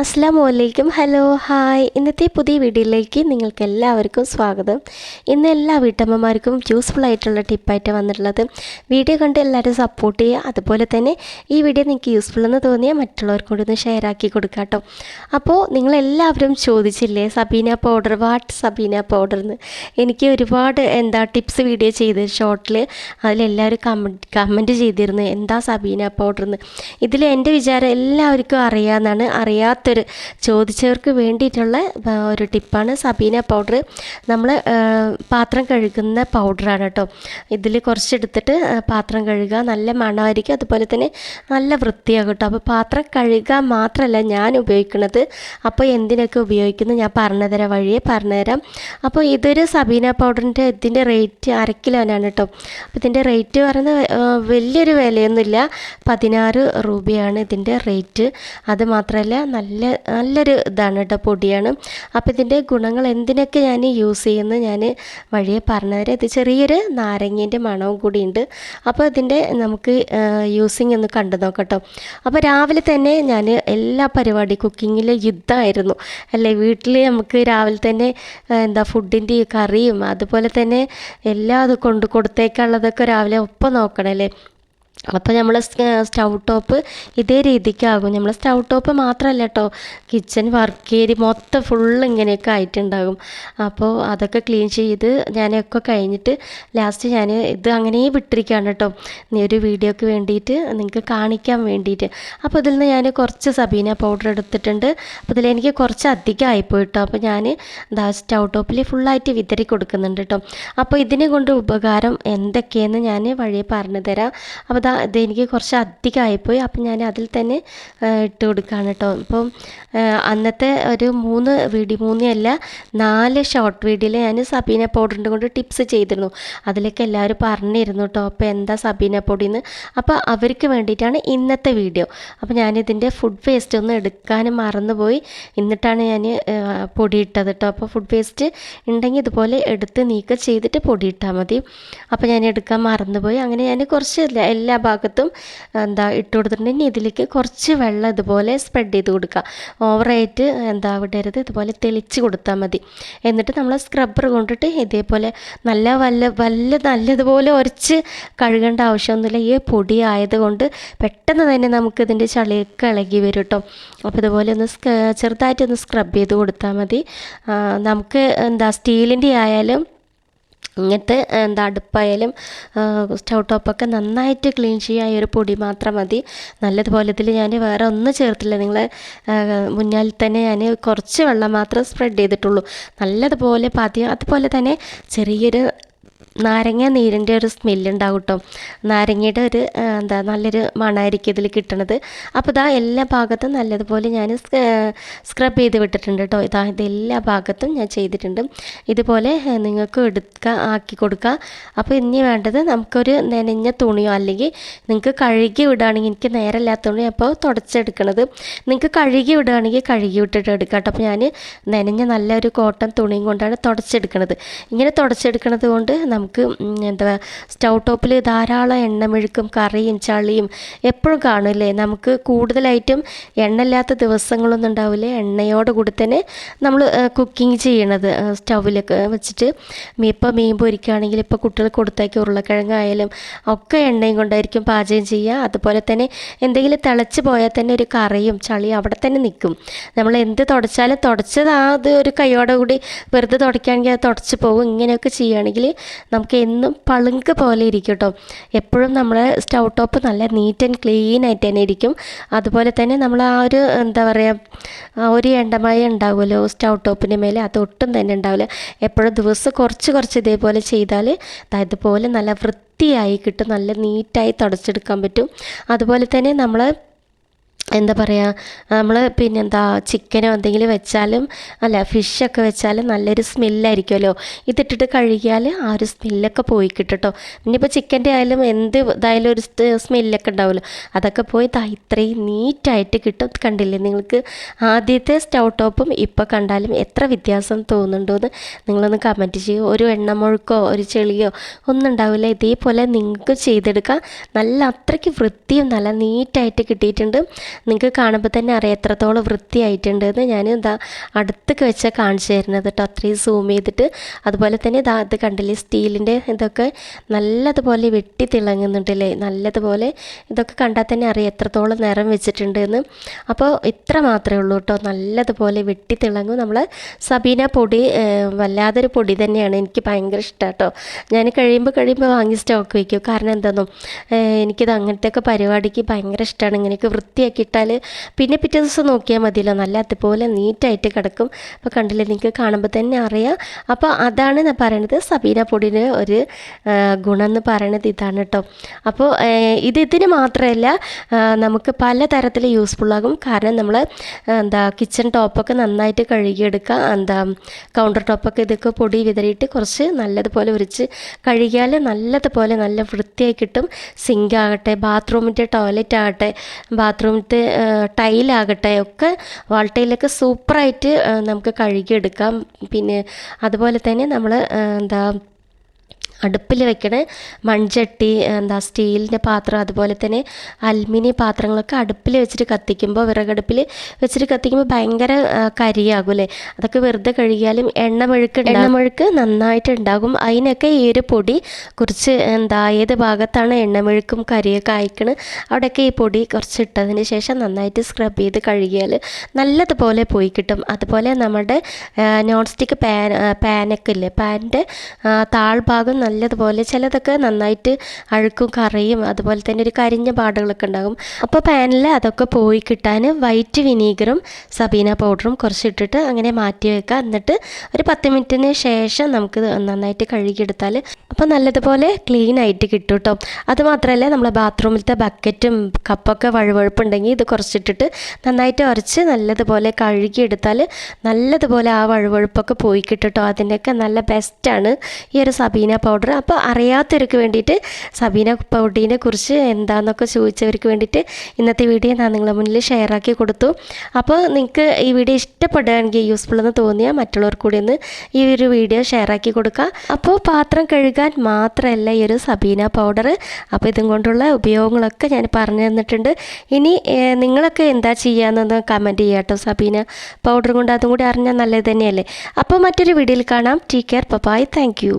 അസ്സാം വലൈക്കും hello hi. ഇന്നത്തെ പുതിയ വീഡിയോയിലേക്ക് നിങ്ങൾക്ക് എല്ലാവർക്കും സ്വാഗതം. ഇന്ന് എല്ലാ വീട്ടമ്മമാർക്കും യൂസ്ഫുൾ ആയിട്ടുള്ള ടിപ്പായിട്ട് വന്നിട്ടുള്ളത് വീഡിയോ കണ്ട് എല്ലാവരും സപ്പോർട്ട് ചെയ്യുക. അതുപോലെ തന്നെ ഈ വീഡിയോ നിങ്ങൾക്ക് യൂസ്ഫുൾ എന്ന് തോന്നിയാൽ മറ്റുള്ളവർക്കൂടെ ഒന്ന് ഷെയർ ആക്കി കൊടുക്കാം കേട്ടോ അപ്പോൾ നിങ്ങളെല്ലാവരും ചോദിച്ചില്ലേ Sabeena powder what Sabeena powder എന്ന് എനിക്ക് ഒരുപാട് എന്താ ടിപ്സ് വീഡിയോ ചെയ്ത് ഷോർട്ടിൽ അതിലെല്ലാവരും കമന്റ് കമന്റ് ചെയ്തിരുന്നു. എന്താ സബീന പൗഡർ എന്ന് ഇതിൽ എന്റെ വിചാരം എല്ലാവർക്കും അറിയാമെന്നാണ് അറിയാത്തൊരു ചോദിച്ചവർക്ക് വേണ്ടിയിട്ടുള്ള ഒരു ടിപ്പാണ് സബീന പൗഡർ. നമ്മൾ പാത്രം കഴുകുന്ന പൗഡറാണ് കേട്ടോ. ഇതിൽ കുറച്ചെടുത്തിട്ട് പാത്രം കഴുകുക. നല്ല മണമായിരിക്കും. അതുപോലെ തന്നെ നല്ല വൃത്തിയാകും കേട്ടോ. അപ്പോൾ പാത്രം കഴുകുക മാത്രമല്ല ഞാൻ ഉപയോഗിക്കുന്നത്. അപ്പോൾ എന്തിനൊക്കെ ഉപയോഗിക്കുന്നു? ഞാൻ പറഞ്ഞുതരാം വഴിയെ പറഞ്ഞുതരാം. അപ്പോൾ ഇതൊരു സബീന പൗഡറിന്റെ ഇതിന്റെ റേറ്റ് അര കിലോനാണ് കേട്ടോ. അപ്പോൾ ഇതിന്റെ റേറ്റ് പറയുന്നത് വലിയൊരു വിലയൊന്നുമില്ല. പതിനാറ് രൂപയാണ് ഇതിന്റെ റേറ്റ്. അത് മാത്രമല്ല നല്ല നല്ലൊരു ഇതാണ് കേട്ടോ പൊടിയാണ്. അപ്പോൾ ഇതിന്റെ ഗുണങ്ങൾ എന്തിനൊക്കെ ഞാൻ യൂസ് ചെയ്യുന്നു ഞാൻ വഴിയെ പറഞ്ഞുതരാം. ഇത് ചെറിയൊരു നാരങ്ങേന്റെ മണവും കൂടിയുണ്ട്. അപ്പോൾ ഇതിന്റെ നമുക്ക് യൂസിങ് ഒന്ന് കണ്ടു നോക്കട്ടോ. അപ്പോൾ രാവിലെ തന്നെ ഞാൻ എല്ലാ പരിപാടി കുക്കിങ്ങിൽ യുദ്ധമായിരുന്നു. അല്ലേ? വീട്ടിൽ നമുക്ക് രാവിലെ തന്നെ എന്താ ഫുഡിന്റെ കറിയും അതുപോലെ തന്നെ എല്ലാം അത് കൊണ്ട് കൊടുത്തേക്കുള്ളതൊക്കെ രാവിലെ ഒപ്പം നോക്കണമല്ലേ അപ്പോൾ നമ്മൾ സ്റ്റൗ ടോപ്പ് ഇതേ രീതിക്കാകും. നമ്മൾ സ്റ്റൗ ടോപ്പ് മാത്രമല്ല കേട്ടോ കിച്ചൺ വർക്ക് ഏരി മൊത്തം ഫുള്ള് ഇങ്ങനെയൊക്കെ ആയിട്ടുണ്ടാകും. അപ്പോൾ അതൊക്കെ ക്ലീൻ ചെയ്ത് ഞാനൊക്കെ കഴിഞ്ഞിട്ട് ലാസ്റ്റ് ഞാൻ ഇത് അങ്ങനെ വിട്ടിരിക്കുകയാണ് കേട്ടോ ഒരു വീഡിയോക്ക് വേണ്ടിയിട്ട് നിങ്ങൾക്ക് കാണിക്കാൻ വേണ്ടിയിട്ട് അപ്പോൾ ഇതിൽ നിന്ന് ഞാൻ കുറച്ച് സബീന പൗഡർ എടുത്തിട്ടുണ്ട്. അപ്പോൾ ഇതിൽ എനിക്ക് കുറച്ച് അധികം ആയിപ്പോയി കേട്ടോ അപ്പോൾ ഞാൻ ദാ സ്റ്റൗ ടോപ്പിൽ ഫുള്ളായിട്ട് വിതറി കൊടുക്കുന്നുണ്ട് കേട്ടോ അപ്പോൾ ഇതിനെ കൊണ്ട് ഉപകാരം എന്തൊക്കെയെന്ന് ഞാൻ വഴിയെ പറഞ്ഞു തരാം അപ്പോൾ എനിക്ക് കുറച്ച് അധികം ആയിപ്പോയി അപ്പം ഞാൻ അതിൽ തന്നെ ഇട്ട് കൊടുക്കുകയാണ് കേട്ടോ. ഇപ്പം അന്നത്തെ ഒരു മൂന്ന് വീഡിയോ മൂന്നല്ല നാല് ഷോർട്ട് വീഡിയോയിൽ ഞാൻ സബീന പൗഡറിന്റെ കൊണ്ട് ടിപ്സ് ചെയ്തിരുന്നു. അതിലൊക്കെ എല്ലാവരും പറഞ്ഞിരുന്നു കേട്ടോ അപ്പോൾ എന്താ സബീന പൊടി എന്ന് അപ്പോൾ അവർക്ക് വേണ്ടിയിട്ടാണ് ഇന്നത്തെ വീഡിയോ. അപ്പോൾ ഞാനിതിന്റെ ഫുഡ് വേസ്റ്റ് ഒന്ന് എടുക്കാനും മറന്നുപോയി. എന്നിട്ടാണ് ഞാൻ പൊടി ഇട്ടത് കേട്ടോ. അപ്പോൾ ഫുഡ് വേസ്റ്റ് ഉണ്ടെങ്കിൽ ഇതുപോലെ എടുത്ത് നീക്കം ചെയ്തിട്ട് പൊടി ഇട്ടാൽ മതി. അപ്പോൾ ഞാൻ എടുക്കാൻ മറന്നുപോയി. അങ്ങനെ ഞാൻ കുറച്ച് എല്ലാ ഭാഗത്തും എന്താ ഇട്ട് കൊടുത്തിട്ടുണ്ടെങ്കിൽ ഇതിലേക്ക് കുറച്ച് വെള്ളം ഇതുപോലെ സ്പ്രെഡ് ചെയ്ത് കൊടുക്കുക. ഓവറായിട്ട് എന്താ വിടരുത്. ഇതുപോലെ തെളിച്ച് കൊടുത്താൽ മതി. എന്നിട്ട് നമ്മൾ സ്ക്രബ്ബർ കൊണ്ടിട്ട് ഇതേപോലെ നല്ല വല്ല വല്ല നല്ലതുപോലെ ഉരച്ച് കഴുകേണ്ട ആവശ്യമൊന്നുമില്ല. ഈ പൊടി ആയതുകൊണ്ട് പെട്ടെന്ന് തന്നെ നമുക്ക് ഇതിന്റെ ചളിയൊക്കെ ഇളകി വരും കേട്ടോ അപ്പോൾ ഇതുപോലെ ഒന്ന് ചെറുതായിട്ടൊന്ന് സ്ക്രബ് ചെയ്ത് കൊടുത്താൽ മതി. നമുക്ക് എന്താ സ്റ്റീലിന്റെ ആയാലും ഇങ്ങനത്തെ എന്താ അടുപ്പായാലും സ്റ്റൗ ടോപ്പൊക്കെ നന്നായിട്ട് ക്ലീൻ ചെയ്യാൻ ഈ ഒരു പൊടി മാത്രം മതി. നല്ലതുപോലെ ഇതിൽ ഞാൻ വേറെ ഒന്നും ചേർത്തില്ല. നിങ്ങൾ മുന്നാലിൽ തന്നെ ഞാൻ കുറച്ച് വെള്ളം മാത്രം സ്പ്രെഡ് ചെയ്തിട്ടുള്ളൂ. നല്ലതുപോലെ പാദ്യം അതുപോലെ തന്നെ ചെറിയൊരു നാരങ്ങ നീരിന്റെ ഒരു സ്മെല്ലുണ്ടാവും കേട്ടോ നാരങ്ങയുടെ ഒരു എന്താ നല്ലൊരു മണമായിരിക്കും ഇതിൽ കിട്ടണത്. അപ്പോൾ ഇതാ എല്ലാ ഭാഗത്തും നല്ലതുപോലെ ഞാൻ സ്ക്രബ് ചെയ്ത് വിട്ടിട്ടുണ്ട് കേട്ടോ ഇതാ ഇത് എല്ലാ ഭാഗത്തും ഞാൻ ചെയ്തിട്ടുണ്ട്. ഇതുപോലെ നിങ്ങൾക്ക് എടുക്കുക ആക്കി കൊടുക്കുക അപ്പോൾ ഇനി വേണ്ടത് നമുക്കൊരു നനഞ്ഞ തുണിയോ അല്ലെങ്കിൽ നിങ്ങൾക്ക് കഴുകി വിടുകയാണെങ്കിൽ എനിക്ക് നേരമില്ലാത്ത തുണി അപ്പോൾ തുടച്ചെടുക്കണത്. നിങ്ങൾക്ക് കഴുകി വിടുകയാണെങ്കിൽ കഴുകി വിട്ടിട്ട് എടുക്കാം കേട്ടോ അപ്പോൾ ഞാൻ നനഞ്ഞ നല്ലൊരു കോട്ടൺ തുണിയും കൊണ്ടാണ് തുടച്ചെടുക്കണത്. ഇങ്ങനെ തുടച്ചെടുക്കണത് കൊണ്ട് നമുക്ക് എന്താ സ്റ്റൗ ടോപ്പിൽ ധാരാളം എണ്ണമെഴുക്കും കറിയും ചളിയും എപ്പോഴും കാണില്ലേ നമുക്ക് കൂടുതലായിട്ടും എണ്ണയില്ലാത്ത ദിവസങ്ങളൊന്നും ഉണ്ടാവില്ല. എണ്ണയോട് കൂടി തന്നെ നമ്മൾ കുക്കിംഗ് ചെയ്യണത് സ്റ്റൗവിലൊക്കെ വെച്ചിട്ട്. ഇപ്പോൾ മീൻ പൊരിക്കുകയാണെങ്കിൽ ഇപ്പോൾ കുട്ടികൾ കൊടുത്തേക്ക് ഉരുളക്കിഴങ്ങായാലും ഒക്കെ എണ്ണയും കൊണ്ടായിരിക്കും പാചകം ചെയ്യുക. അതുപോലെ തന്നെ എന്തെങ്കിലും തിളച്ച് പോയാൽ തന്നെ ഒരു കറിയും ചളിയും അവിടെ തന്നെ നിൽക്കും. നമ്മൾ എന്ത് തുടച്ചാലും തുടച്ചത് ആ അത് ഒരു കൈയോടെ കൂടി വെറുതെ തുടയ്ക്കുകയാണെങ്കിൽ അത് തുടച്ച് പോകും ഇങ്ങനെയൊക്കെ ചെയ്യുകയാണെങ്കിൽ നമുക്ക് എന്നും പളുങ്ക് പോലെ ഇരിക്കും കേട്ടോ എപ്പോഴും നമ്മളെ സ്റ്റൗ ടോപ്പ് നല്ല നീറ്റ് ആൻഡ് ക്ലീൻ ആയിട്ട് തന്നെ ഇരിക്കും. അതുപോലെ തന്നെ നമ്മൾ ആ ഒരു എന്താ പറയുക ഒരു എണ്ണമയം ഉണ്ടാവുമല്ലോ സ്റ്റൗ ടോപ്പിന് മേലെ അതൊട്ടും തന്നെ ഉണ്ടാവില്ല. എപ്പോഴും ദിവസം കുറച്ച് കുറച്ച് ഇതേപോലെ ചെയ്താൽ അതുപോലെ നല്ല വൃത്തിയായി കിട്ടും നല്ല നീറ്റായി തുടച്ചെടുക്കാൻ പറ്റും. അതുപോലെ തന്നെ നമ്മൾ എന്താ പറയുക നമ്മൾ പിന്നെന്താ ചിക്കനോ എന്തെങ്കിലും വെച്ചാലും അല്ല ഫിഷൊക്കെ വെച്ചാലും നല്ലൊരു സ്മെല്ലായിരിക്കുമല്ലോ ഇതിട്ടിട്ട് കഴുകിയാൽ ആ ഒരു സ്മെല്ലൊക്കെ പോയി കിട്ടും കേട്ടോ ഇനിയിപ്പോൾ ചിക്കന്റെ ആയാലും എന്ത് ഇതായാലും ഒരു സ്മെല്ലൊക്കെ ഉണ്ടാവുമല്ലോ. അതൊക്കെ പോയി ദാ ഇത്രയും നീറ്റായിട്ട് കിട്ടും. കണ്ടില്ലേ നിങ്ങൾക്ക് ആദ്യത്തെ സ്റ്റൗ ടോപ്പും ഇപ്പോൾ കണ്ടാലും എത്ര വ്യത്യാസം തോന്നുന്നുണ്ടോ എന്ന് നിങ്ങളൊന്ന് കമന്റ് ചെയ്യുക ഒരു എണ്ണമുഴുക്കോ ഒരു ചെളിയോ ഒന്നും ഉണ്ടാവില്ല. ഇതേപോലെ നിങ്ങൾക്ക് ചെയ്തെടുക്കാം നല്ല അത്രയ്ക്ക് വൃത്തിയും നല്ല നീറ്റായിട്ട് കിട്ടിയിട്ടുണ്ട്. നിങ്ങൾക്ക് കാണുമ്പോൾ തന്നെ അറിയാം എത്രത്തോളം വൃത്തിയായിട്ടുണ്ട് എന്ന് ഞാൻ ഇതാ അടുത്തേക്ക് വെച്ചാൽ കാണിച്ചു തരുന്നത് കേട്ടോ. അത്രയും സൂം ചെയ്തിട്ട്. അതുപോലെ തന്നെ ഇതാ ഇത് കണ്ടില്ലേ സ്റ്റീലിന്റെ ഇതൊക്കെ നല്ലതുപോലെ വെട്ടി തിളങ്ങുന്നുണ്ടല്ലേ നല്ലതുപോലെ ഇതൊക്കെ കണ്ടാൽ തന്നെ അറിയാം എത്രത്തോളം നിറം വെച്ചിട്ടുണ്ട് എന്ന് അപ്പോൾ ഇത്ര മാത്രമേ ഉള്ളൂ കേട്ടോ. നല്ലതുപോലെ വെട്ടി തിളങ്ങും. നമ്മൾ സബീന പൊടി വല്ലാതൊരു പൊടി തന്നെയാണ് എനിക്ക് ഭയങ്കര ഇഷ്ടം കേട്ടോ. ഞാൻ കഴിയുമ്പോൾ കഴിയുമ്പോൾ വാങ്ങി സ്റ്റോക്ക് വയ്ക്കും. കാരണം എന്താണെന്നും എനിക്കിത് അങ്ങനത്തെയൊക്കെ പരിപാടിക്ക് ഭയങ്കര ഇഷ്ടമാണ്. ഇങ്ങനെയൊക്കെ വൃത്തിയാക്കി ഇട്ടാൽ പിന്നെ പിറ്റേ ദിവസം നോക്കിയാൽ മതിയല്ലോ. നല്ല അതുപോലെ നീറ്റായിട്ട് കിടക്കും. അപ്പോൾ കണ്ടില്ലേ നിങ്ങൾക്ക് കാണുമ്പോൾ തന്നെ അറിയാം. അപ്പോൾ അതാണ് ഞാൻ പറയണത്. സബീന പൊടിന് ഒരു ഗുണം എന്ന് പറയണത് ഇതാണ് കേട്ടോ അപ്പോൾ ഇത് ഇതിന് മാത്രമല്ല നമുക്ക് പല തരത്തിൽ യൂസ്ഫുള്ളാകും കാരണം നമ്മൾ എന്താ കിച്ചൺ ടോപ്പൊക്കെ നന്നായിട്ട് കഴുകിയെടുക്കുക. എന്താ കൗണ്ടർ ടോപ്പൊക്കെ ഇതൊക്കെ പൊടി വിതറിയിട്ട് കുറച്ച് നല്ലതുപോലെ ഉരിച്ച് കഴുകിയാൽ നല്ലതുപോലെ നല്ല വൃത്തിയായി കിട്ടും. സിങ്ക് ആകട്ടെ ബാത്റൂമിന്റെ ടോയ്ലറ്റ് ആകട്ടെ ബാത്റൂമിലത്തെ ടൈലാകട്ടെ ഒക്കെ വാൾ സൂപ്പറായിട്ട് നമുക്ക് കഴുകിയെടുക്കാം. പിന്നെ അതുപോലെ തന്നെ നമ്മൾ എന്താ അടുപ്പിൽ വെക്കണ മൺചട്ടി എന്താ സ്റ്റീലിന്റെ പാത്രം അതുപോലെ തന്നെ അലുമിനിയം പാത്രങ്ങളൊക്കെ അടുപ്പിൽ വെച്ചിട്ട് കത്തിക്കുമ്പോൾ വിറകടുപ്പിൽ വെച്ചിട്ട് കത്തിക്കുമ്പോൾ ഭയങ്കര കരിയാകും അല്ലേ? അതൊക്കെ വെറുതെ കഴുകിയാലും എണ്ണമെഴുക്ക് എണ്ണമെഴുക്ക് നന്നായിട്ട് ഉണ്ടാകും. അതിനൊക്കെ ഈ ഒരു പൊടി കുറച്ച് എന്താ ഏത് ഭാഗത്താണ് എണ്ണമെഴുക്കും കരിയൊക്കെ അയക്കണ് അവിടെയൊക്കെ ഈ പൊടി കുറച്ച് ഇട്ടതിന് ശേഷം നന്നായിട്ട് സ്ക്രബ് ചെയ്ത് കഴുകിയാൽ നല്ലതുപോലെ പോയി കിട്ടും. അതുപോലെ നമ്മുടെ നോൺ സ്റ്റിക്ക് പാൻ പാനൊക്കെ ഇല്ലേ? പാനിന്റെ താഴ്ഭാഗം നല്ലതുപോലെ ചിലതൊക്കെ നന്നായിട്ട് അഴുക്കും കറിയും അതുപോലെ തന്നെ ഒരു കരിഞ്ഞ പാടുകളൊക്കെ ഉണ്ടാകും. അപ്പോൾ പാനിൽ അതൊക്കെ പോയി കിട്ടാൻ വൈറ്റ് വിനീഗറും സബീന പൗഡറും കുറച്ചിട്ടിട്ട് അങ്ങനെ മാറ്റി വെക്കുക. എന്നിട്ട് ഒരു പത്ത് മിനിറ്റിന് ശേഷം നമുക്ക് നന്നായിട്ട് കഴുകിയെടുത്താൽ അപ്പോൾ നല്ലതുപോലെ ക്ലീൻ ആയിട്ട് കിട്ടും കേട്ടോ അതുമാത്രമല്ല നമ്മളെ ബാത്റൂമിലത്തെ ബക്കറ്റും കപ്പൊക്കെ വഴുവഴുപ്പുണ്ടെങ്കിൽ ഇത് കുറച്ചിട്ടിട്ട് നന്നായിട്ട് ഉരച്ച് നല്ലതുപോലെ കഴുകിയെടുത്താൽ നല്ലതുപോലെ ആ വഴുവഴുപ്പൊക്കെ പോയി കിട്ടും കേട്ടോ അതിന്റെയൊക്കെ നല്ല ബെസ്റ്റാണ് ഈ ഒരു സബീന പൗഡർ അപ്പോൾ അറിയാത്തവർക്ക് വേണ്ടിയിട്ട് സബീന പൗഡീനെ കുറിച്ച് എന്താണെന്നൊക്കെ ചോദിച്ചവർക്ക് വേണ്ടിയിട്ട് ഇന്നത്തെ വീഡിയോ ഞാൻ നിങ്ങളുടെ മുന്നിൽ ഷെയർ ആക്കി കൊടുത്തു. അപ്പോൾ നിങ്ങൾക്ക് ഈ വീഡിയോ ഇഷ്ടപ്പെടുകയാണെങ്കിൽ യൂസ്ഫുൾ എന്ന് തോന്നിയാൽ മറ്റുള്ളവർക്ക് കൂടി ഒന്ന് ഈ ഒരു വീഡിയോ ഷെയർ ആക്കി കൊടുക്കുക. അപ്പോൾ പാത്രം കഴുകാൻ മാത്രമല്ല ഈ ഒരു സബീന പൗഡർ അപ്പോൾ ഇതും കൊണ്ടുള്ള ഉപയോഗങ്ങളൊക്കെ ഞാൻ പറഞ്ഞു തന്നിട്ടുണ്ട്. ഇനി നിങ്ങളൊക്കെ എന്താ ചെയ്യാമെന്നൊന്ന് കമന്റ് ചെയ്യാം കേട്ടോ സബീന പൗഡർ കൊണ്ട് അതും കൂടി അറിഞ്ഞാൽ നല്ലത് തന്നെയല്ലേ? അപ്പോൾ മറ്റൊരു വീഡിയോയിൽ കാണാം. Take care bye thank you